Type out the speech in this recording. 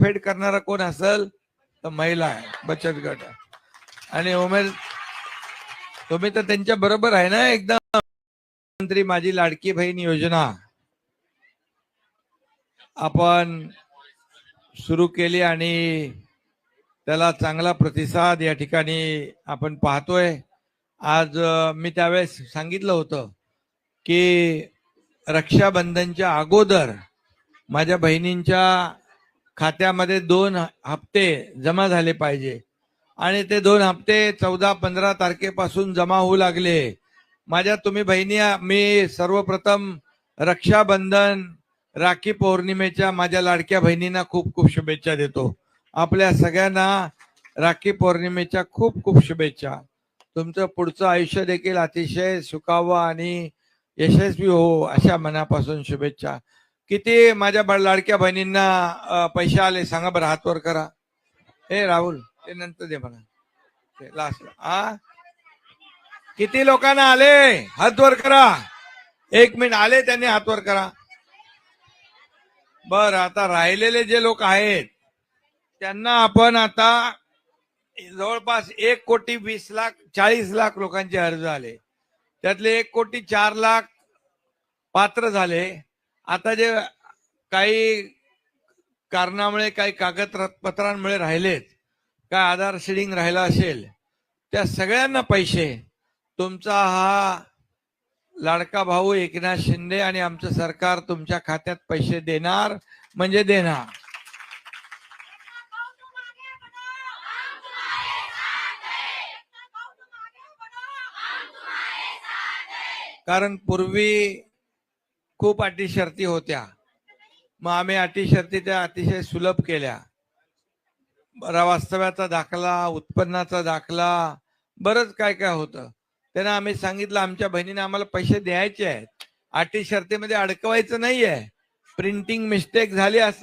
फेड करणारा कोण असेल तर महिला आहे बचत गट आहे. आणि उमेद तुम्ही तर त्यांच्या बरोबर आहे ना एकदम. मंत्री माझी लाडकी बहीण योजना. आपण सुरू केली आणि त्याला चांगला प्रतिसाद या ठिकाणी आपण पाहतोय. आज मी त्यावेळेस सांगितलं होतं की रक्षाबंधनच्या अगोदर माझ्या बहिणींच्या खात्यामध्ये दोन हप्ते जमा झाले पाहिजे. आणि ते दोन हप्ते चौदा पंधरा तारखेपासून जमा होऊ लागले. माझ्या तुम्ही बहिणी मी सर्वप्रथम रक्षाबंधन राखी पौर्णिमेच्या माझ्या लाडक्या बहिणींना खूप खूप शुभेच्छा देतो. आपल्या सगळ्यांना राखी पौर्णिमेच्या खूप खूप शुभेच्छा. तुमचं पुढचं आयुष्य देखील अतिशय सुखावं आणि यशस्वी हो अशा मनापासून शुभेच्छा. किती माझ्या लाडक्या बहिणींना पैसे आले सांगा बरं हातवर करा. हे राहुल ते नंतर दे म्हणा लास्ट आ? किती लोकांना आले? हातवर करा. एक मिनिट आले त्यांनी हातवर करा. बर आता राहिलेले जे लोक आहेत त्यांना आपण आता जवळपास एक कोटी वीस लाख चाळीस लाख लोकांचे अर्ज आले. त्यातले एक कोटी चार लाख पात्र झाले. आता जे काही कारणामुळे काही कागदपत्रांमुळे राहिलेत काय आधार शिडिंग राहिला असेल त्या सगळ्यांना पैसे. तुमचा हा लाडका भाऊ एकनाथ शिंदे आणि आमचं सरकार तुमच्या खात्यात पैसे देणार म्हणजे देणार. कारण पूर्वी खूप अटी शर्ती होत्या. मग आम्ही अटी शर्ती त्या अतिशय सुलभ केल्या. बरा वास्तव्याचा दाखला उत्पन्नाचा दाखला बरंच काय काय होतं. त्यांना आम्ही सांगितलं आमच्या बहिणीने आम्हाला पैसे द्यायचे आहेत. अटी शर्तीमध्ये अडकवायचं नाहीये. प्रिंटिंग मिस्टेक झाली असं